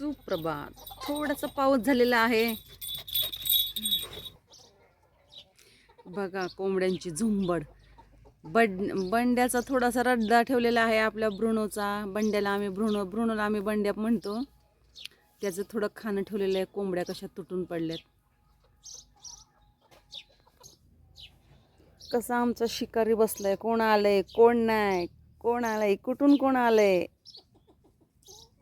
सुप्रभात. थोडासा पाऊस झालेला आहे. बघा कोंबड्यांची झुंबड. बड बंड्याचा थोडासा रड्डा ठेवलेला आहे आपल्या ब्रुणोचा बंड्याला आम्ही ब्रुणो ब्रुणोला आम्ही बंड्या म्हणतो. त्याचं थोडं खाणं ठेवलेलं आहे. कोंबड्या कशा तुटून पडल्यात. कसा आमचा शिकारी बसलाय. कोण आलंय? कोण नाही? कोण आलंय? कुठून कोण आलंय?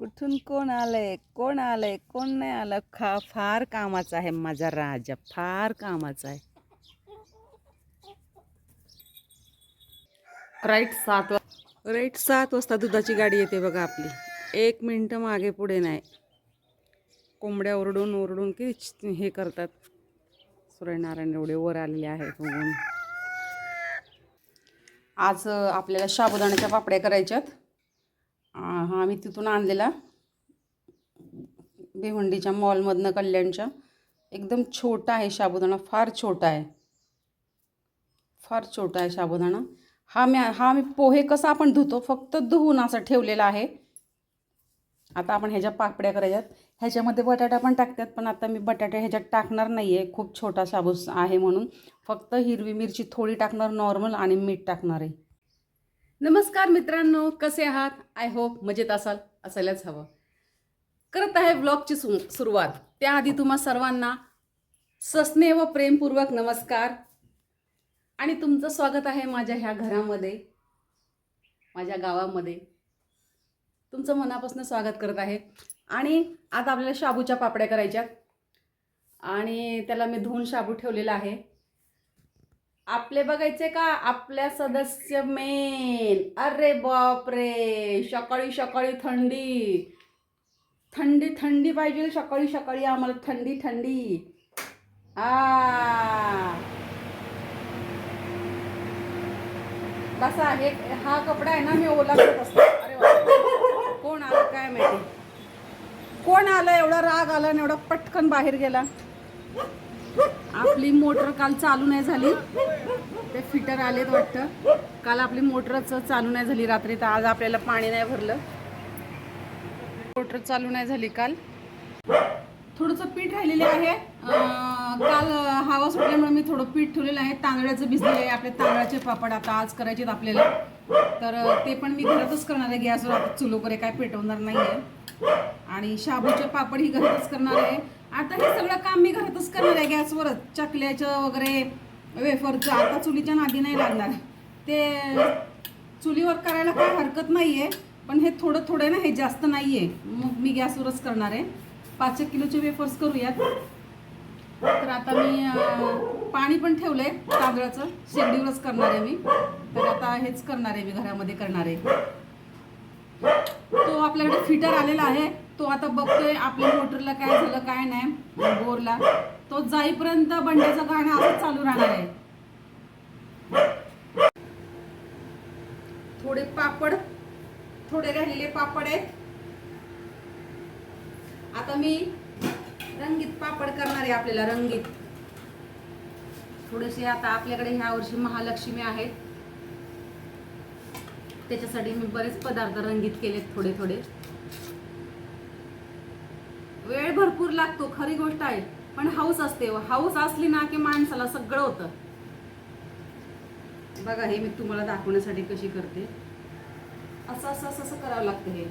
कुठून कोण आलंय? कोण आलंय? कोण नाही आलं? खा फार कामाचा आहे माझा राजा. फार कामाचा आहे. राईट सात वाजता राईट सात वाजता दुधाची गाडी येते बघा आपली. एक मिनटं मागे पुढे नाही. कोंबड्या ओरडून ओरडून की हे करतात. सूर्यनारायण एवढे वर आलेले आहेत बघून आज आपल्याला साबुदाण्याच्या पापड्या करायच्यात. हा आम्ही तिथून आणलेला भिवंडीच्या मॉलमधनं कल्याणच्या. एकदम छोटा आहे साबुदाणा फार छोटा आहे. फार छोटा आहे साबुदाणा हा मी हा मी पोहे कसा आपण धुतो? फक्त धुवून असं ठेवलेला आहे. आता आपण ह्याच्या पापड्या करायच्यात. ह्याच्यामध्ये बटाटा पण टाकतात पण आता मी बटाटा ह्याच्यात टाकणार नाही आहे खूप छोटा शाबूस आहे म्हणून. फक्त हिरवी मिरची थोडी टाकणार नॉर्मल आणि मीठ टाकणार आहे. नमस्कार मित्रांनो कसे आहात? आय होप मजेत असाल असायलाच हवं. करत आहे ब्लॉगची सु सुरुवात. त्याआधी तुम्हा सर्वांना सस्ने व प्रेमपूर्वक नमस्कार. आणि तुमचं स्वागत आहे माझ्या ह्या घरामध्ये माझ्या गावामध्ये. तुमचं मनापासून स्वागत करत आहे. आणि आता आपल्याला शाबूच्या पापड्या करायच्या. आणि त्याला मी धुवून शाबू ठेवलेला आहे. आपले बघायचे का? आपल्या सदस्य मेन अरे बापरे! सकाळी सकाळी थंडी. थंडी थंडी पाहिजे सकाळी सकाळी आम्हाला थंडी थंडी. आ. बसा हे हा कपडा आहे ना मी ओला करत असतो. अरे कोण आलं काय माहिती? कोण आलं? एवढा राग आला आणि एवढा पटकन बाहेर गेला. आपली मोटर काल चालू नाही झाली. ते फिटर आलेत वाटतं. काल आपली मोटरच चालू नाही झाली रात्री तर आज आपल्याला पाणी नाही भरलं. मोटर चालू नाही झाली काल. थोडंसं पीठ राहिलेले आहे. काल हवा सुटल्यामुळे मी थोडं पीठ ठेवलेलं आहे. तांदळाचं भिजलेलं आहे. आपले तांदळाचे पापड आता आज करायचे आहेत आपल्याला. तर ते पण मी घरातच करणार आहे. गॅसवर आता चूल वगैरे काय पेटवणार नाही आहे आणि शाबूचे पापड ही घरातच करणार आहे. आता हे सगळं काम मी घरातच करणार आहे. गॅसवरच चकल्याचं वगैरे वेफरचं आता चुलीच्या नादी नाही लागणार. ते चुलीवर करायला काय हरकत नाही आहे पण हे थोडं थोडं ना हे जास्त नाही आहे मग मी गॅसवरच करणार आहे. पाच एक किलोचे वेफर्स करूयात. तर आता मी पाणी पण ठेवलंय तांदळाचं. शेगडीवरच करणार आहे मी. तर आता हेच करणार आहे मी घरामध्ये करणार आहे. तो आपल्याकडे फिटर आलेला आहे. तो आता बघतोय आपल्या मोटरला काय झालं काय नाही बोरला. तो जाईपर्यंत बंड्याचं गाणं असंच चालू राहणार आहे. थोडे पापड थोडे राहिलेले पापड आहेत. आता मी रंगीत पापड करणार आहे आपल्याला रंगीत. थोडेसे आता आपल्याकडे ह्या वर्षी महालक्ष्मी आहेत. त्याच्यासाठी मी बरेच पदार्थ रंगीत केलेत थोडे थोडे वेळ भरपूर लागतो खरी गोष्ट आहे. पण हाऊस असते हो. हाऊस असली ना की माणसाला सगळं होतं. बघा हे मी तुम्हाला दाखवण्यासाठी कशी करते. असं असं असं असं करावं लागतं हे.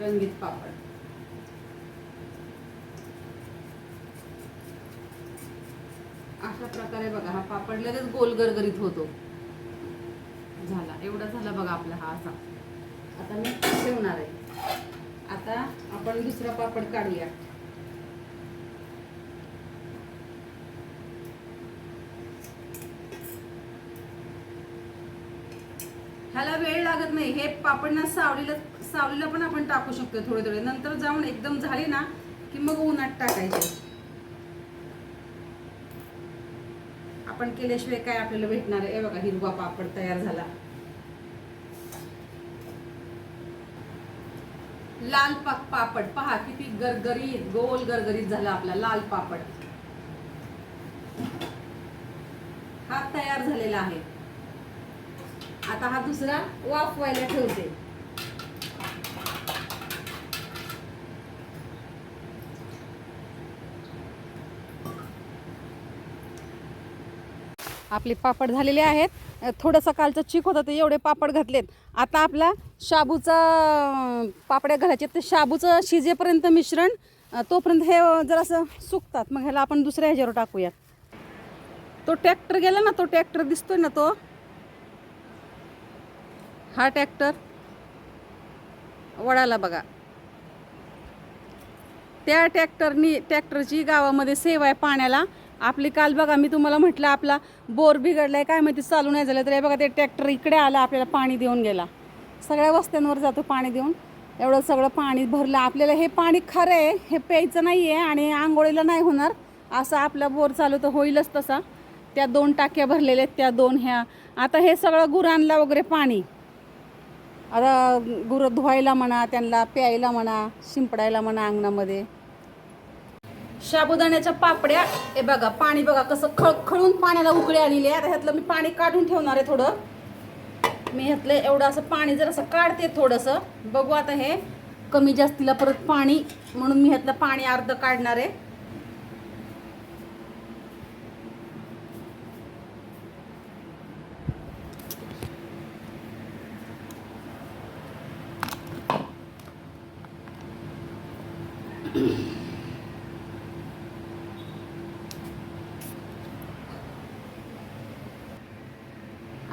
रंगीत पापड. अशा प्रकारे बघा हा पापड लगेच गोल गरगरीत होतो. झाला. एवढा झाला बघा आपला हा असा. आता मी ठेवणार आहे. आता आपण दुसरा पापड काढूया. ह्याला वेळ लागत नाही. हे पापड ना सावलीला सावलीला पण आपण टाकू शकतो थोडे थोडे. नंतर जाऊन एकदम झाले ना की मग उन्हात टाकायचे. आपण केल्याशिवाय काय आपल्याला भेटणार आहे? बघा हिरवा पापड तयार झाला. लाल पाक पापड. पहा किती गरगरीत गोल गरगरीत झाला आपला लाल पापड. हा तयार झालेला आहे. आता हा दुसरा वाफ व्हायला ठेवते. आपले पापड झालेले आहेत. थोडंसं कालचं चीक होतं ते एवढे पापड घातलेत. आता आपला शाबूचा पापड्या घालायचे. ते शाबूचं शिजेपर्यंत मिश्रण तोपर्यंत हे जरासं सुकतात. मग ह्याला आपण दुसऱ्या ह्याच्यावर टाकूयात. तो ट्रॅक्टर गेला ना तो ट्रॅक्टर दिसतोय ना तो? हा ट्रॅक्टर वडाला बघा. त्या ट्रॅक्टरनी ट्रॅक्टरची गावामध्ये सेवा आहे पाण्याला. आपली काल बघा मी तुम्हाला म्हटलं आपला बोर बिघडलाय काय माहिती चालू नाही झालं तर. हे बघा ते ट्रॅक्टर इकडे आलं आपल्याला पाणी देऊन गेला. सगळ्या वस्त्यांवर जातो पाणी देऊन. एवढं सगळं पाणी भरलं. आपल्याला हे पाणी खरं आहे हे प्यायचं नाही आहे आणि आंघोळीला नाही होणार. असं आपला बोर चालू तर होईलच तसा. त्या दोन टाक्या भरलेल्या आहेत त्या दोन ह्या. आता हे सगळं गुरांना वगैरे पाणी. आता गुरं धुवायला म्हणा त्यांना प्यायला म्हणा शिंपडायला म्हणा अंगणामध्ये. साबुदाण्याच्या पापड्या हे बघा पाणी बघा कसं खळखळून पाण्याला उकळी आलेली आहे. आता ह्यातलं मी पाणी काढून ठेवणार आहे थोडं. मी ह्यातलं एवढं असं पाणी जर असं काढते थोडंसं. बघू आता हे कमी जास्तीला परत पाणी म्हणून मी ह्यातलं पाणी अर्ध काढणार आहे.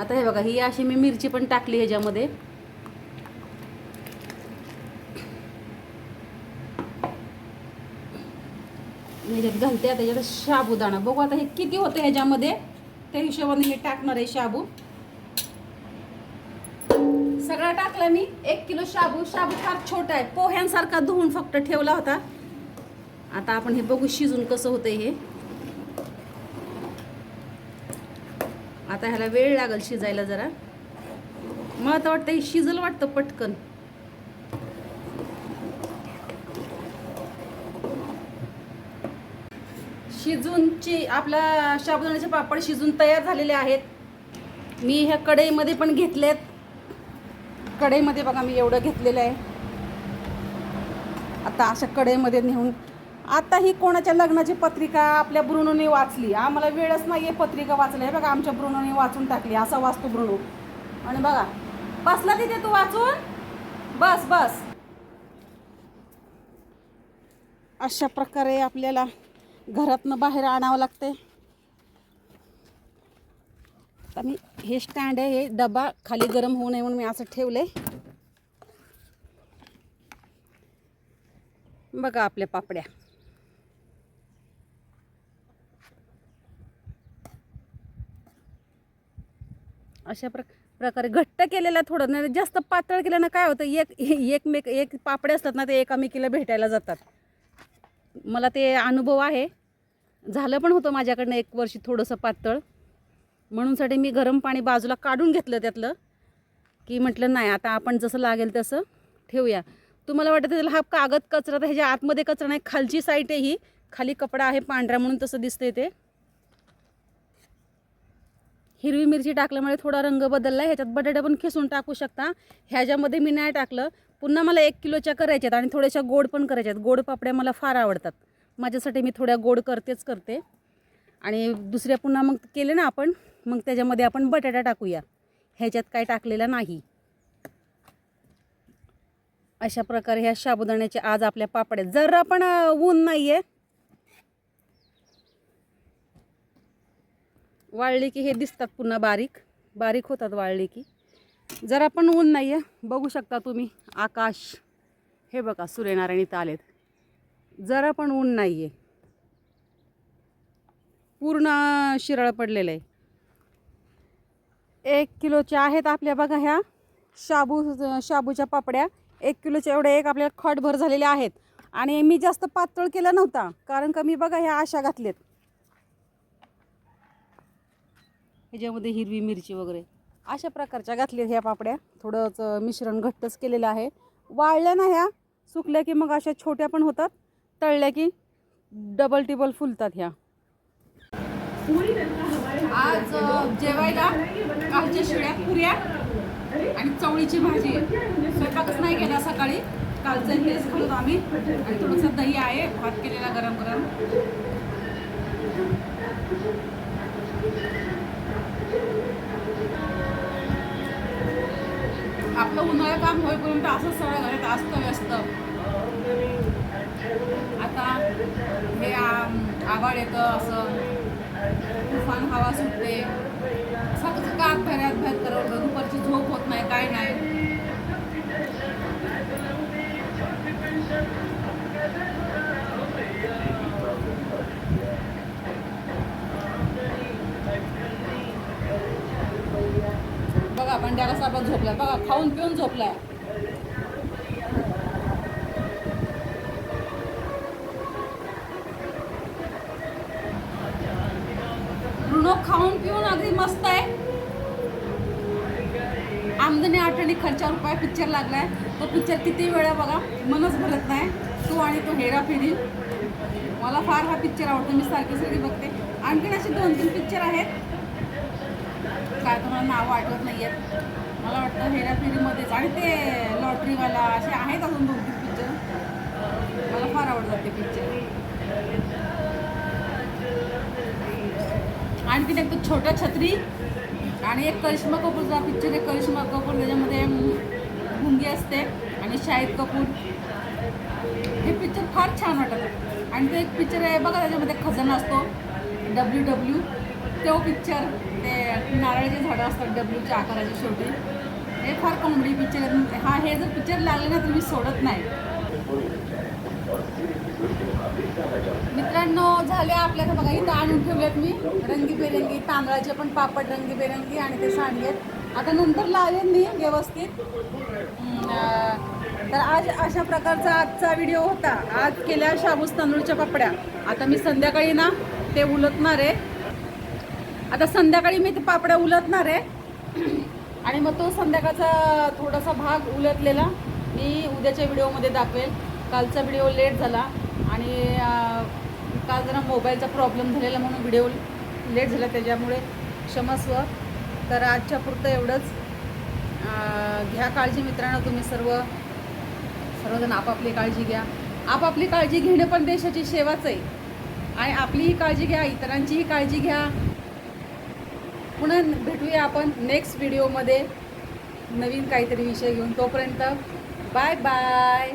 आता हे बघा ही अशी मी मिरची पण टाकली ह्याच्यामध्ये. ह्याच्यात घालते आता ह्याच्यात शाबूदाणा. बघू आता हे किती होतं ह्याच्यामध्ये. त्या हिशोबाने मी टाकणार आहे शाबू. सगळा टाकला मी. एक किलो शाबू. शाबू फार छोटा आहे. पोह्यांसारखा धुवून फक्त ठेवला होता. आता आपण हे बघू शिजून कसं होतं हे. आता ह्याला वेळ लागेल शिजायला जरा. मला तर वाटतं हे शिजल वाटतं पटकन. शिजूनची आपल्या शाबुदाण्याचे पापड शिजून तयार झालेले आहेत. मी ह्या कढईमध्ये पण घेतलेत. कढईमध्ये बघा मी एवढं घेतलेलं आहे. आता अशा कढईमध्ये नेऊन आता ही कोणाच्या लग्नाची पत्रिका आपल्या ब्रुनोने वाचली. आम्हाला वेळच नाही आहे पत्रिका वाचली. हे बघा आमच्या ब्रुनोने वाचून टाकली. असा वाचतो ब्रुनो. आणि बघा बसला तिथे तू वाचून? बस बस. अशा प्रकारे आपल्याला घरातनं बाहेर आणावं लागते. आता मी हे स्टँड आहे हे डबा खाली गरम होऊ नये म्हणून मी असं ठेवले बघा आपल्या पापड्या. अशा प्र प्रकारे घट्ट केलेलं थोडं नाही जास्त पातळ केल्यानं काय होतं एक एकमेक एक पापडे असतात ना ते एकामेकीला भेटायला जातात. मला ते अनुभव आहे. झालं पण होतं माझ्याकडनं एक वर्षी थोडंसं पातळ. म्हणूनसाठी मी गरम पाणी बाजूला काढून घेतलं त्यातलं की म्हटलं नाही आता आपण जसं लागेल तसं ठेवूया. तुम्हाला वाटतं त्याला हा कागद कचरा तर ह्याच्या आतमध्ये कचरा नाही खालची साईट आहे ही. खाली कपडा आहे पांढरा म्हणून तसं दिसतंय ते. हिरवी मिरची टाकल्यामुळे थोडा रंग बदलला ह्याच्यात बटाटे पण खिसून टाकू शकता. ह्याच्यामध्ये मी नाही टाकलं. पुन्हा मला एक किलोच्या करायच्यात आणि थोड्याशा गोड पण करायच्यात. गोड पापड्या मला फार आवडतात. माझ्यासाठी मी थोड्या गोड करतेच करते. आणि दुसऱ्या पुन्हा मग केले ना आपण मग त्याच्यामध्ये आपण बटाटा टाकूया. ह्याच्यात काय टाकलेलं नाही. अशा प्रकारे ह्या साबुदाण्याचे आज आपल्या पापड्या. जरा पण ऊन नाही आहे वाळली की हे दिसतात पुन्हा बारीक बारीक होतात वाळली की जरा पण ऊन नाही आहे बघू शकता तुम्ही आकाश. हे बघा सूर्यनारायण इथं आलेत. जरा पण ऊन नाही आहे पूर्ण शिराळ पडलेलं आहे एक किलोच्या आहेत आपल्या बघा ह्या. शाबू शाबूच्या पापड्या. एक किलोच्या एवढ्या एक आपल्याला खटभर झालेल्या आहेत. आणि मी जास्त पातळ केला नव्हता कारण का मी बघा ह्या आशा घातलेत ह्याच्यामध्ये हिरवी मिरची वगैरे. अशा प्रकारच्या घातल्या ह्या पापड्या. थोडंच मिश्रण घट्टच केलेलं आहे. वाळल्या ना ह्या सुकल्या की मग अशा छोट्या पण होतात तळल्या की डबल टिबल फुलतात ह्या. आज जेवायला कालच्या शिळ्या पुऱ्या आणि चवळीची भाजी स्वयंपाकच नाही केला सकाळी. कालचं हेच खातो आम्ही. आणि थोडंसं दही आहे भात केलेला गरम गरम आपलं उन्हाळा काम होईपर्यंत असंच सगळं घरात असतं व्यस्त. आता हे आभाळ येतं असं. तुफान हवा सुटते. सगळं का भऱ्यात भर करवलं दुपारची झोप होत नाही काय नाही. झोपलाय बघा खाऊन पिऊन झोपलाय ब्रुनो खाऊन पिऊन अगदी मस्त आहे. आमदनी आठवणी खर्चा रुपये पिक्चर लागलाय. तो पिक्चर किती वेळा बघा मनच भरत नाही. तो आणि तो हेराफेरी मला फार हा पिक्चर आवडतो मी सारखी सारखी बघते. आणखीन असे दोन तीन पिक्चर आहेत. काय तुम्हाला नावं आठवत नाही आहेत मला वाटतं हेराफेरीमध्येच. आणि ते लॉटरीवाला असे आहेत अजून दोन तीन पिक्चर मला फार आवडतात ते पिक्चर आणखीन एक तो छोटा छत्री आणि एक करिश्मा कपूरचा पिक्चर आहे करिश्मा कपूर त्याच्यामध्ये मुंगी असते आणि शाहिद कपूर. हे पिक्चर फार छान वाटतं आणि ते एक पिक्चर आहे बघा त्याच्यामध्ये खजाना असतो. डब्ल्यू डब्ल्यू तो पिक्चर ते नारळाची झाडं असतात डब्ल्यूच्या आकाराची शेवटी हे फार कॉमेडी पिक्चर हा हे जर पिक्चर लागले ना तुम्ही मी सोडत नाही. मित्रांनो झाले आपल्याकडे बघा इथं आणून ठेवलेत मी. रंगीबेरंगी तांदळाचे पण पापड रंगीबेरंगी आणि ते सांडलेत आता नंतर लावेन मी व्यवस्थित. तर आज अशा प्रकारचा आजचा व्हिडिओ होता. आज केल्या शाबूस तांदूळच्या पापड्या. आता मी संध्याकाळी ना ते उलटणार आहे. आता संध्याकाळी मी ते पापड्या उलटणार आहे. आणि मग तो संध्याकाळचा थोडासा भाग उलटलेला मी उद्याच्या व्हिडिओमध्ये दाखवेल. कालचा व्हिडिओ लेट झाला आणि काल जरा मोबाईलचा प्रॉब्लेम झालेला म्हणून व्हिडिओ लेट झाला त्याच्यामुळे क्षमस्व तर आजच्या पुरतं एवढंच. घ्या काळजी मित्रांनो तुम्ही सर्व. सर्वजण आपापली काळजी घ्या. आपापली काळजी घेणं पण देशाची सेवाच आहे. आणि आपलीही काळजी घ्या इतरांचीही काळजी घ्या. पुन्हा भेटूया आपण नेक्स्ट व्हिडिओमध्ये नवीन काहीतरी विषय घेऊन. तोपर्यंत बाय बाय